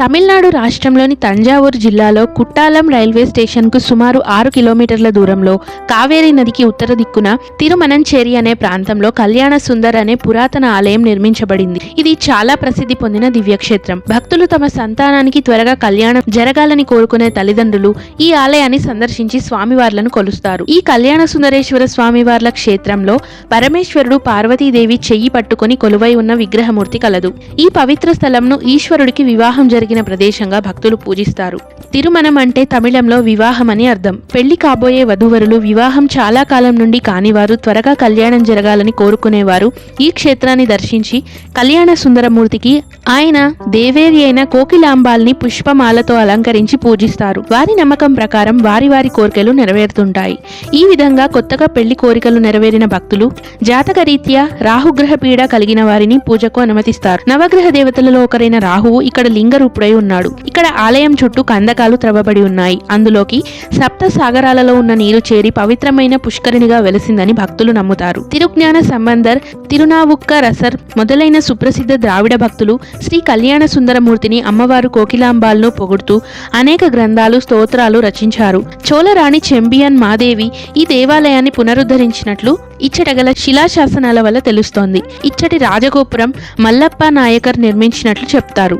తమిళనాడు రాష్ట్రంలోని తంజావూరు జిల్లాలో కుట్టాలం రైల్వే స్టేషన్కు సుమారు ఆరు కిలోమీటర్ల దూరంలో కావేరీ నదికి ఉత్తర దిక్కున తిరుమనంచేరి అనే ప్రాంతంలో కళ్యాణ సుందర్ అనే పురాతన ఆలయం నిర్మించబడింది. ఇది చాలా ప్రసిద్ధి పొందిన దివ్యక్షేత్రం. భక్తులు తమ సంతానానికి త్వరగా కళ్యాణం జరగాలని కోరుకునే తల్లిదండ్రులు ఈ ఆలయాన్ని సందర్శించి స్వామివార్లను కొలుస్తారు. ఈ కళ్యాణ సుందరేశ్వర స్వామివార్ల క్షేత్రంలో పరమేశ్వరుడు పార్వతీదేవి చెయ్యి పట్టుకొని కొలువై ఉన్న విగ్రహమూర్తి కలదు. ఈ పవిత్ర స్థలంను ఈశ్వరుడికి వివాహం జరిగిన ప్రదేశంగా భక్తులు పూజిస్తారు. తిరుమనం అంటే తమిళంలో వివాహం అని అర్థం. పెళ్ళి కాబోయే వధూవరులు వివాహం చాలా కాలం నుండి కానివారు త్వరగా కళ్యాణం జరగాలని కోరుకునేవారు. ఈ క్షేత్రాన్ని దర్శించి కళ్యాణ సుందరమూర్తికి ఆయన దేవేరి అయిన కోకిలాంబాల్ని పుష్పమాలతో అలంకరించి పూజిస్తారు. వారి నమ్మకం ప్రకారం వారి వారి కోరికలు నెరవేరుతుంటాయి. ఈ విధంగా కొత్తగా పెళ్ళి కోరికలు నెరవేరిన భక్తులు జాతకరీత్యా రాహుగ్రహ పీడ కలిగిన వారిని పూజకు అనుమతిస్తారు. నవగ్రహ దేవతలలో ఒకరైన రాహువు ఇక్కడ లింగరూపుడై ఉన్నాడు. ఇక్కడ ఆలయం చుట్టూ కందకాలు త్రవ్వబడి ఉన్నాయి. అందులోకి సప్త సాగరాలలో ఉన్న నీరు చేరి పవిత్రమైన పుష్కరిణిగా వెలిసిందని భక్తులు నమ్ముతారు. తిరుజ్ఞాన సంబంధర్ తిరునావుక్క రసర్ మొదలైన సుప్రసిద్ధ ద్రావిడ భక్తులు శ్రీ కళ్యాణ సుందరమూర్తిని అమ్మవారు కోకిలాంబాల్ను పొగుడుతూ అనేక గ్రంథాలు స్తోత్రాలు రచించారు. చోళరాణి చెంబియన్ మాదేవి ఈ దేవాలయాన్ని పునరుద్ధరించినట్లు ఇచ్చట గల శిలాశాసనాల వల్ల తెలుస్తోంది. ఇచ్చటి రాజగోపురం మల్లప్ప నాయకర్ నిర్మించినట్లు చెప్తారు.